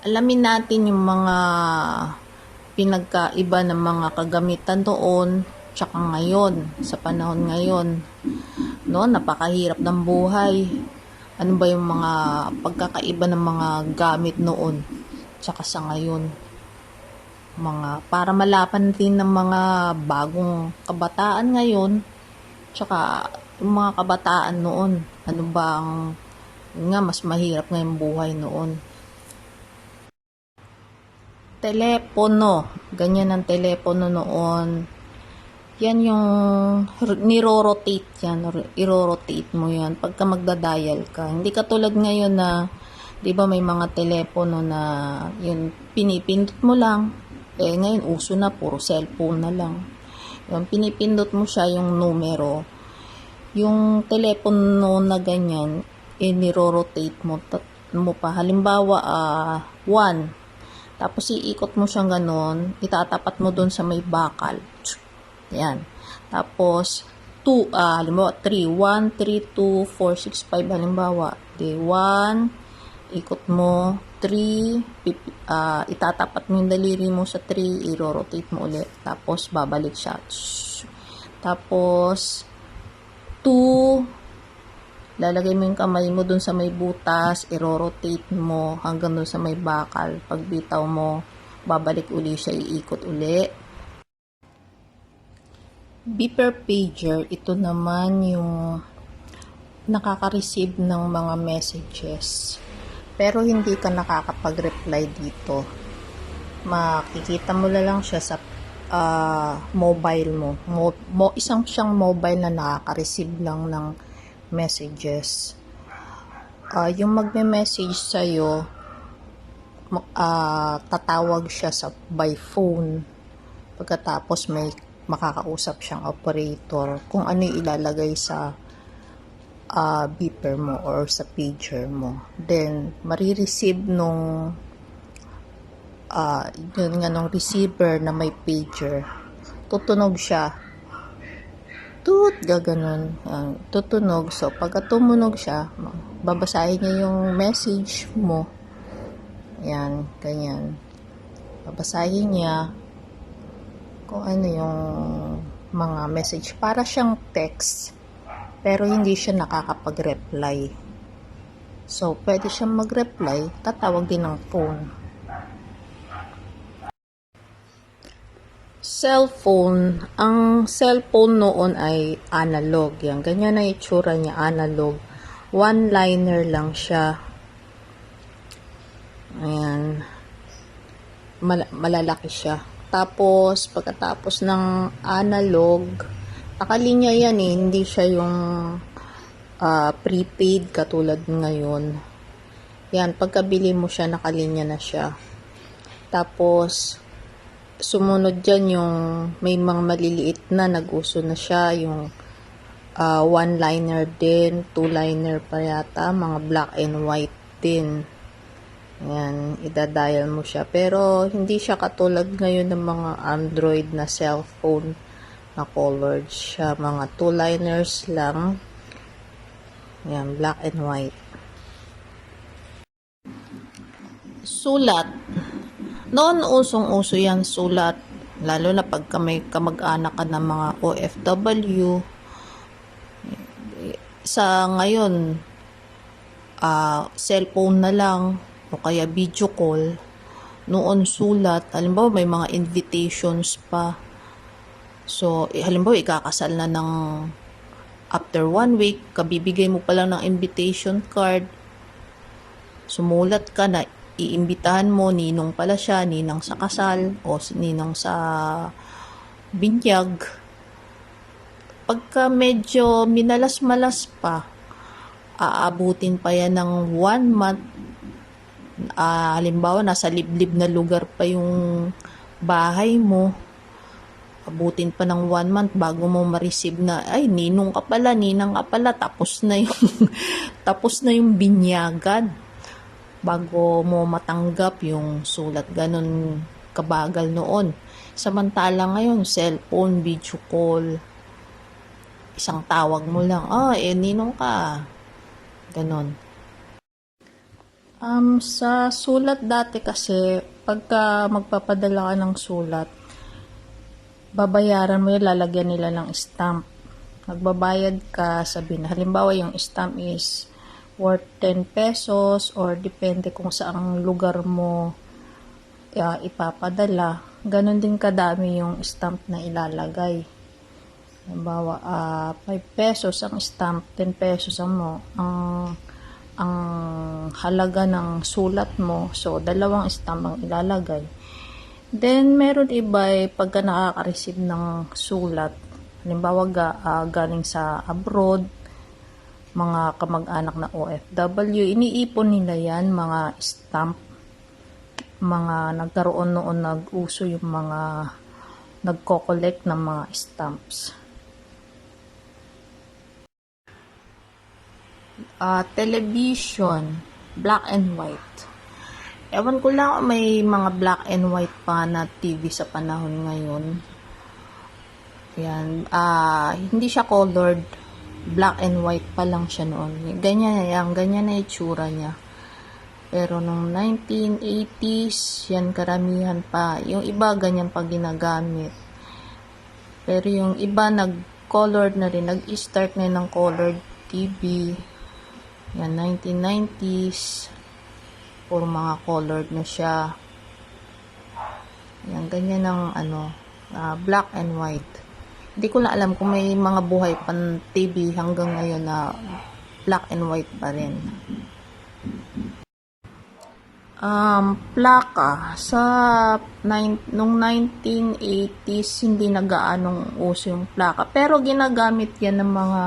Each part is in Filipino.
alamin natin yung mga pinagkaiba ng mga kagamitan doon tsaka ngayon, sa panahon ngayon. No, napakahirap ng buhay. Ano ba yung mga pagkakaiba ng mga gamit noon tsaka sa ngayon? Mga para malapan din ng mga bagong kabataan ngayon tsaka yung mga kabataan noon. Ano ba ang nga mas mahirap ngayong buhay noon. Telepono. Ganyan ang telepono noon. Yan yung niro-rotate yan. or I-rotate mo yan pagka magda-dial ka. Hindi katulad ngayon na, di ba may mga telepono na yun, pinipindot mo lang. Eh ngayon uso na, puro cellphone na lang. Yung pinipindot mo siya yung numero. Yung telepono na ganyan, eh niro-rotate mo, mo pa. Halimbawa, ah, 1. Tapos iikot mo siyang ganon, itatapat mo doon sa may bakal. Yan. Tapos 2, ah, halimbawa 3, 1, 3, 2, 4, 6, 5 halimbawa. Di 1, ikot mo 3, pipi, ah, itatapat mo yung daliri mo sa 3, i-rotate mo ulit. Tapos babalik siya. Tapos 2, lalagay mo yung kamay mo dun sa may butas, i-rotate mo hanggang dun sa may bakal. Pag bitaw mo, babalik uli siya, iikot uli. Beeper pager, ito naman yung nakaka-receive ng mga messages. Pero hindi ka nakakapag-reply dito. Makikita mo na lang siya sa ah, mobile mo. mo. mo- Isang siyang mobile na nakaka-receive lang ng messages. Ah, yung magme-message sa'yo, ah, tatawag siya sa by phone. Pagkatapos may makakausap siyang operator kung ano yung ilalagay sa ah, beeper mo or sa pager mo. Then, marireceive nung ah, yun nga nung receiver na may pager. Tutunog siya tut, gaganon. Yan, tutunog. So, pagka tumunog siya, babasahin niya yung message mo. Yan, ganyan. Babasahin niya kung ano yung mga message. Para siyang text, pero hindi siya nakakapag-reply. So, pwede siyang mag-reply, tatawag din ng phone. Cellphone. Ang cellphone noon ay analog. Yan. Ganyan na itsura niya, analog. One-liner lang siya. Ayan. Mal- malalaki siya. Tapos, pagkatapos ng analog, nakalinya yan eh. Hindi siya yung ah, prepaid katulad ngayon. Yan, pagkabili mo siya, nakalinya na siya. Tapos, sumunod dyan yung may mga maliliit na nag-uso na siya, yung ah, one-liner din, two-liner pa yata, mga black and white din. Ayan, idadial mo siya. Pero, hindi siya katulad ngayon ng mga Android na cellphone na colored siya. Mga two-liners lang. Ayan, black and white. Sulat. Noon usong-uso yan sulat. Lalo na pagka may kamag-anak ka ng mga OFW. Sa ngayon, ah cellphone na lang o kaya video call. Noon sulat, halimbawa may mga invitations pa. So, halimbawa ikakasal na ng after one week, kabibigay mo pa lang ng invitation card. Sumulat ka na iimbitahan mo, ninong pala siya, ninang sa kasal, o ninang sa binyag. Pagka medyo minalas-malas pa, aabutin pa yan ng one month. Ah, halimbawa, nasa liblib na lugar pa yung bahay mo. Abutin pa ng one month bago mo ma-receive na, ay, ninong ka pala, ninang ka pala, tapos na yung, tapos na yung binyagan bago mo matanggap yung sulat. Ganon kabagal noon. Samantala ngayon, cellphone, video call, isang tawag mo lang, ah, eh, ninong ka. Ganon. Um, sa sulat dati kasi, pagka magpapadala ka ng sulat, babayaran mo yun, lalagyan nila ng stamp. Magbabayad ka, sabihin, halimbawa yung stamp is worth 10 pesos or depende kung saang lugar mo uh, ipapadala. Ganon din kadami yung stamp na ilalagay. Halimbawa, ah 5 pesos ang stamp, 10 pesos ang mo, ang ang halaga ng sulat mo. So, dalawang stamp ang ilalagay. Then, meron iba eh, pagka nakaka-receive ng sulat, halimbawa ga, ah, galing sa abroad, mga kamag-anak na OFW, iniipon nila yan, mga stamp, mga nagkaroon noon nag-uso yung mga nagko-collect ng mga stamps. Ah, television, black and white. Ewan ko lang may mga black and white pa na TV sa panahon ngayon. Yan, ah, hindi siya colored. Black and white pa lang siya noon. Ganyan yan, ganyan na itsura niya. Pero nung 1980s, yan karamihan pa. Yung iba ganyan pa ginagamit. Pero yung iba nag-colored na rin, nag-start na ng colored TV. Yan, 1990s. Puro mga colored na siya. Yan, ganyan ang ano, ah, black and white. Hindi ko na alam kung may mga buhay pan TV hanggang ngayon na black and white pa rin. Um, plaka. Sa nine, nung 1980s, hindi na gaanong uso yung plaka. Pero ginagamit yan ng mga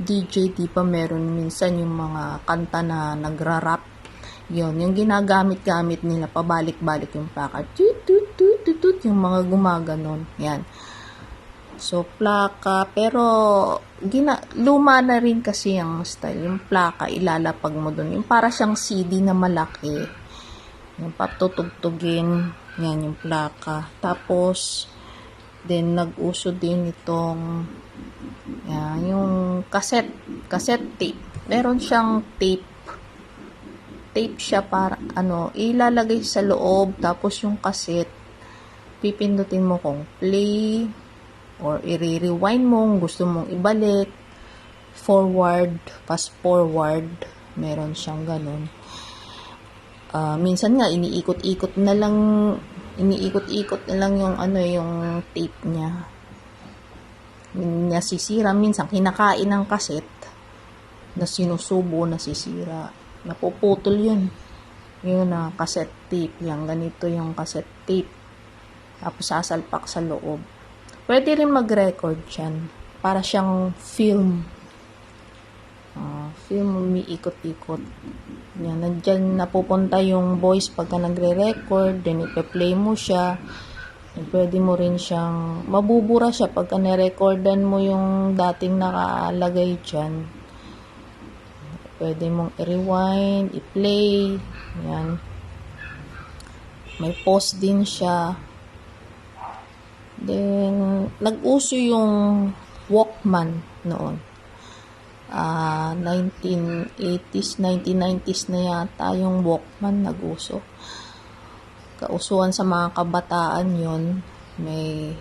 DJ, di pa meron minsan yung mga kanta na nagra-rap. Yun, yung ginagamit-gamit nila, pabalik-balik yung plaka. Tut, tut, tut, tut, yung mga gumaganon. Yan. So, plaka. Pero, gina, luma na rin kasi yung style. Yung plaka, ilalapag mo dun. Yung para siyang CD na malaki. Yung patutugtugin. Yan, yung plaka. Tapos, then, nag-uso din itong yan, yung cassette, cassette tape. Meron siyang tape. Tape siya para, ano, ilalagay sa loob, tapos yung cassette, pipindutin mo kung play, or i-rewind mo, kung gusto mong ibalik, forward, fast forward, meron siyang ganun. Ah, minsan nga, iniikot-ikot na lang, iniikot-ikot na lang yung, ano, yung tape niya. Nasisira. Minsan kinakain ng kaset na sinusubo nasisira. Napuputol yun. Yun na cassette tape. Yan ganito yung cassette tape. Tapos sasalpak sa loob pwede rin mag-record yan para siyang film Ah, film umiikot-ikot yan nandyan napupunta yung voice pagka nagre-record then ipe-play mo siya Pwede mo rin siyang, mabubura siya pagka nirecordan mo yung dating nakalagay dyan. Pwede mong i-rewind, i-play, yan. May pause din siya. Then, nag-uso yung Walkman noon. Ah, 1980s, 1990s na yata yung Walkman nag-uso. Kausuhan sa mga kabataan yon may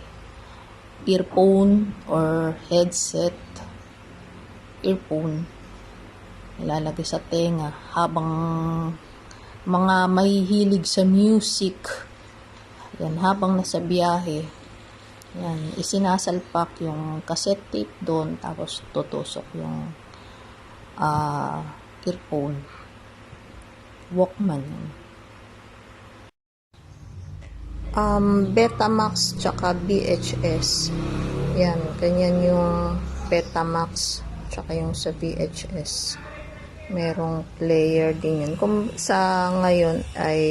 earphone or headset. Earphone. Ilalagay sa tenga habang mga mahihilig sa music. Yan habang nasa biyahe yan isinasalpak yung cassette tape doon tapos tutusok yung ah earphone Walkman. Um, Betamax tsaka VHS. Yan, ganyan yung Betamax tsaka yung sa VHS. Merong player din yun. Kung sa ngayon ay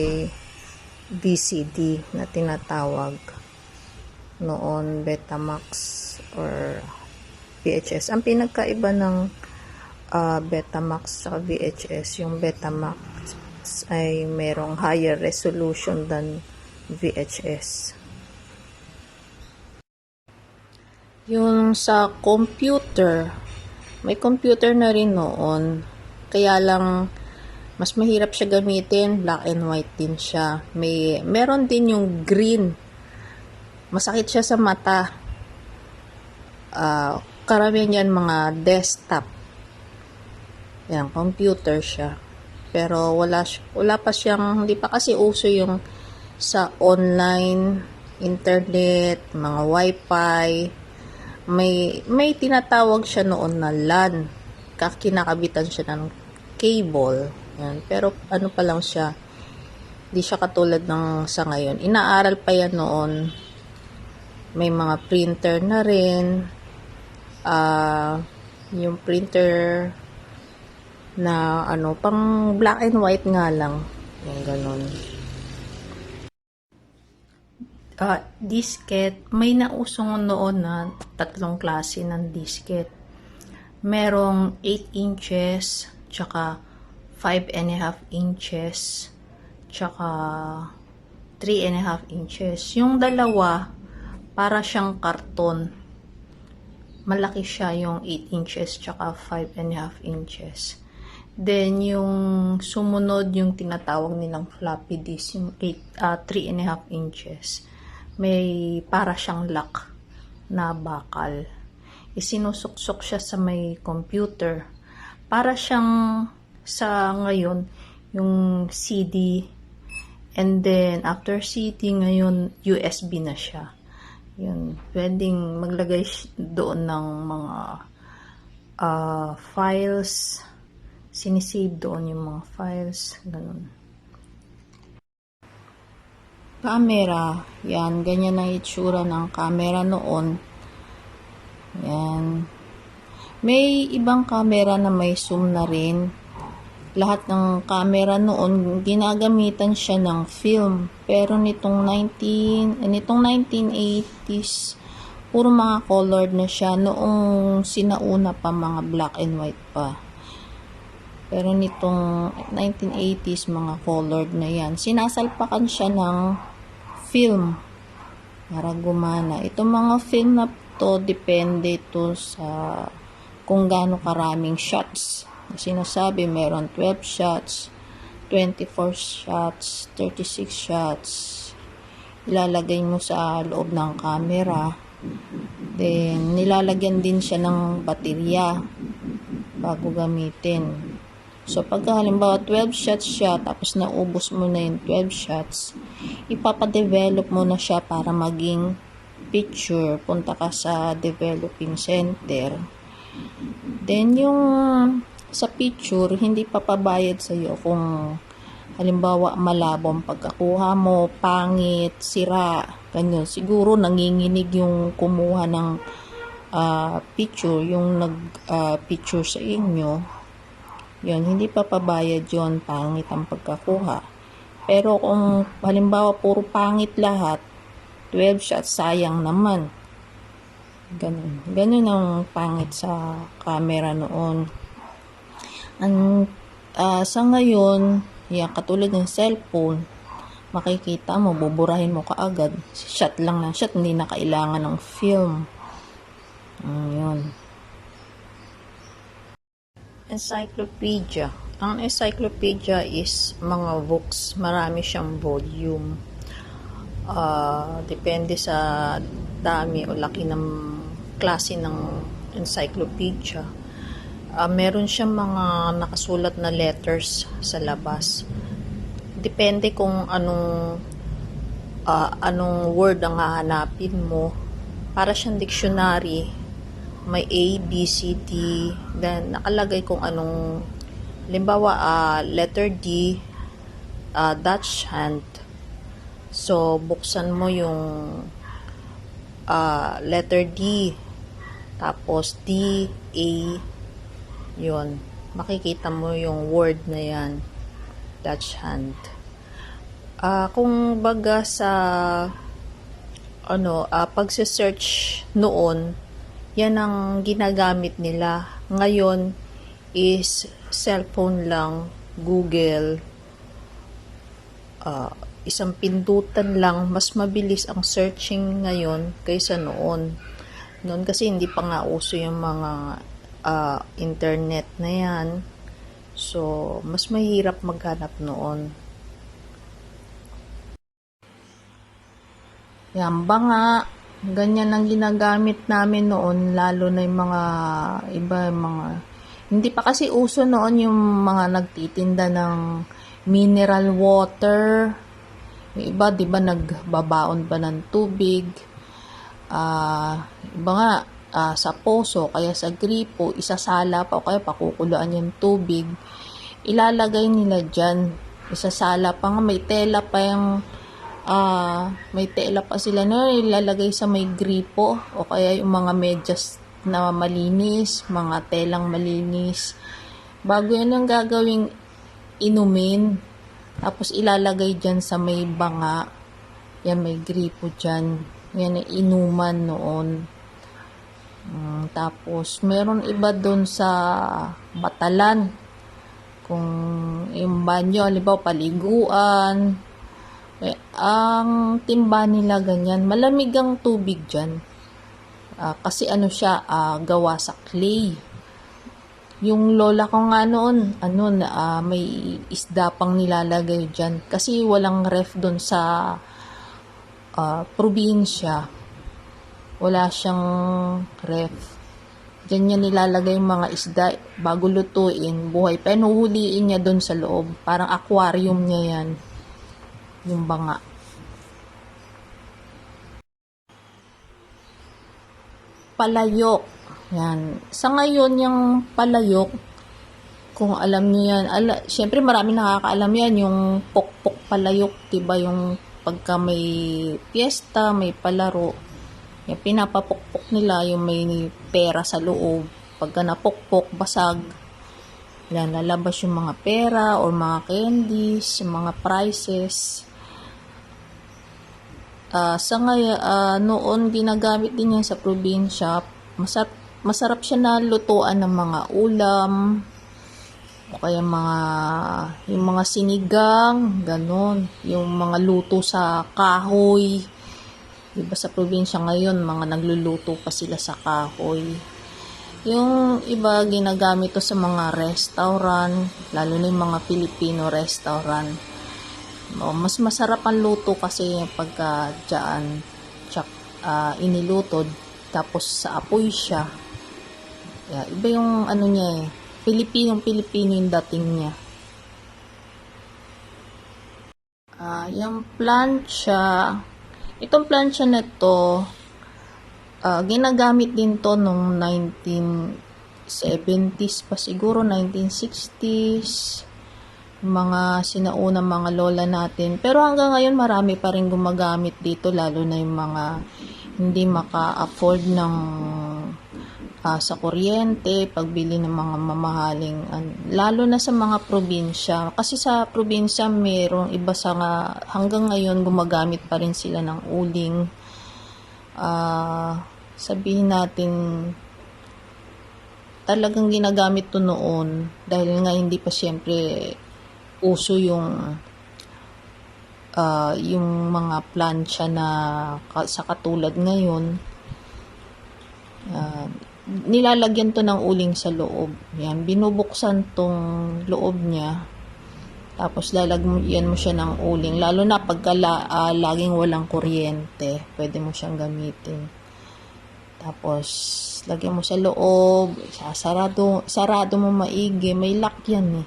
VCD na tinatawag. Noon Betamax or VHS. Ang pinagkaiba ng uh, Betamax sa VHS, yung Betamax ay merong higher resolution than VHS. Yung sa computer, may computer na rin noon. Kaya lang Mas mahirap siya gamitin, black and white din siya. May meron din yung green. Masakit siya sa mata. Ah, karamihan yan mga desktop. Yan, computer siya. Pero wala wala pa siyang hindi pa kasi uso yung sa online internet, mga wifi. May may tinatawag siya noon na LAN. Kakinakabitan siya ng cable. Yan. Pero ano pa lang siya, hindi siya katulad ng sa ngayon. Inaaral pa yan noon. May mga printer na rin. Ah, yung printer na ano, pang black and white nga lang. Yung ganun. Ah, disket. May nausong noon na tatlong klase ng disket. Merong 8 inches, tsaka 5 and a half inches, tsaka 3 and a half inches. Yung dalawa, para siyang karton. Malaki siya yung 8 inches, tsaka 5 and a half inches. Then, yung sumunod, yung tinatawag nilang floppy disk, yung 8, ah, 3 and a half inches. May para siyang lock na bakal. Isinusuksok siya sa may computer. Para siyang sa ngayon, yung CD. And then, after CD, ngayon, USB na siya. Yun. Pwedeng maglagay doon ng mga ah, files. Sinisave doon yung mga files. Ganun. Camera. Yan. Ganyan ang itsura ng camera noon. Yan. May ibang camera na may zoom na rin. Lahat ng camera noon, ginagamitan siya ng film. Pero nitong 19, eh, nitong 1980s, puro mga colored na siya. Noong sinauna pa mga black and white pa. Pero nitong 1980s, mga colored na yan. Sinasalpakan siya ng film para gumana. Itong mga film na to, depende to sa kung gaano karaming shots. Sinasabi, meron 12 shots, 24 shots, 36 shots. Ilalagay mo sa loob ng camera. Then, nilalagyan din siya ng baterya bago gamitin. So, pagka halimbawa 12 shots siya, tapos naubos mo na yung 12 shots, ipapadevelop mo na siya para maging picture. Punta ka sa developing center. Then, yung sa picture, hindi papabayad sa iyo kung halimbawa malabo ang pagkakuha mo, pangit, sira, ganyan. Siguro nanginginig yung kumuha ng ah, picture, yung nag-picture sa inyo. Yun, hindi papabayad yon pangit ang pagkakuha. Pero kung halimbawa puro pangit lahat, 12 shots, sayang naman. Ganun. Ganun ang pangit sa camera noon. Ang ah, sa ngayon, yan, katulad ng cellphone, makikita mo, buburahin mo kaagad. Shot lang ng shot, hindi na kailangan ng film. Ayun. Encyclopedia. Ang encyclopedia is mga books. Marami siyang volume. Ah, depende sa dami o laki ng klase ng encyclopedia. Ah, meron siyang mga nakasulat na letters sa labas. Depende kung anong ah, anong word ang hahanapin mo. Para siyang dictionary. May A, B, C, D. Then, nakalagay kung anong limbawa, ah, letter D, ah, Dutch hand. So, buksan mo yung ah, letter D. Tapos, D, A, yun. Makikita mo yung word na yan. Dutch hand. Ah, kung baga sa ano, ah, pagse-search noon, yan ang ginagamit nila. Ngayon is cellphone lang, Google, ah, isang pindutan lang, mas mabilis ang searching ngayon kaysa noon. Noon kasi hindi pa nga uso yung mga ah, internet na yan. So, mas mahirap maghanap noon. Yan, banga, ganyan ang ginagamit namin noon, lalo na yung mga iba, mga, hindi pa kasi uso noon yung mga nagtitinda ng mineral water. Yung iba, di ba, nagbabaon pa ng tubig. Ah, iba nga, ah, sa poso, kaya sa gripo, isasala pa o kaya pakukuluan yung tubig. Ilalagay nila dyan. Isasala pa nga, may tela pa yung ah may tela pa sila na ilalagay sa may gripo o kaya yung mga medyas na malinis, mga telang malinis. Bago yan ang gagawing inumin. Tapos ilalagay dyan sa may banga. Yan may gripo dyan. Yan inuman noon. Mm, tapos meron iba doon sa Batalan. Kung yung banyo, halimbawa paliguan, eh, ang timba nila ganyan, malamig ang tubig dyan. Ah, kasi ano siya, ah, gawa sa clay. Yung lola ko nga noon, ano, ah, may isda pang nilalagay dyan. Kasi walang ref doon sa ah, probinsya. Wala siyang ref. Diyan niya nilalagay yung mga isda bago lutuin, buhay. Pero huhuliin niya doon sa loob. Parang aquarium niya yan yung banga. Palayok. Yan. Sa ngayon, yung palayok, kung alam niyo yan, ala, syempre marami nakakaalam yan, yung pokpok palayok, diba yung pagka may piyesta, may palaro, yung pinapapokpok nila, yung may pera sa loob, pagka napokpok, basag, yan, lalabas yung mga pera or mga candies, mga prizes. Ah, sa ngayon, ah, noon ginagamit din yan sa probinsya. Masarap, masarap siya na lutuan ng mga ulam, o kaya mga, yung mga sinigang, ganon. Yung mga luto sa kahoy. Diba sa probinsya ngayon, mga nagluluto pa sila sa kahoy. Yung iba, ginagamit to sa mga restaurant, lalo na yung mga Filipino restaurant. O, mas masarap ang luto kasi pagka dyan, tsak, ah, iniluto, tapos sa apoy siya. Yeah, iba yung ano niya eh, Pilipinong Pilipino yung dating niya. Ah, yung plancha, itong plancha na to, ah, ginagamit din to nung 1970s pa siguro, 1960s, mga sinaunang mga lola natin. Pero hanggang ngayon marami pa rin gumagamit dito, lalo na yung mga hindi maka-afford ng ah, sa kuryente, pagbili ng mga mamahaling, lalo na sa mga probinsya. Kasi sa probinsya, merong iba sa nga, hanggang ngayon gumagamit pa rin sila ng uling. Ah, sabihin natin, talagang ginagamit to noon dahil nga hindi pa siyempre uso yung ah, yung mga plancha na sa katulad ngayon Ah, nilalagyan to ng uling sa loob. Yan, binubuksan tong loob niya. Tapos lalagyan mo siya ng uling. Lalo na pagka la, ah, laging walang kuryente, pwede mo siyang gamitin. Tapos, lagyan mo sa loob, sarado, sarado mo maigi, may lock yan eh.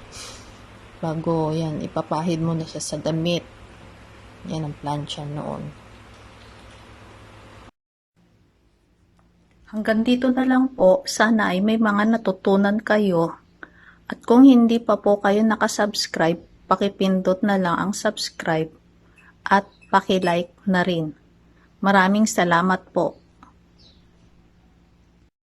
Bago yan, ipapahid mo na siya sa damit. Yan ang plancha noon. Hanggang dito na lang po. Sana ay may mga natutunan kayo. At kung hindi pa po kayo nakasubscribe, pakipindot na lang ang subscribe at pakilike na rin. Maraming salamat po.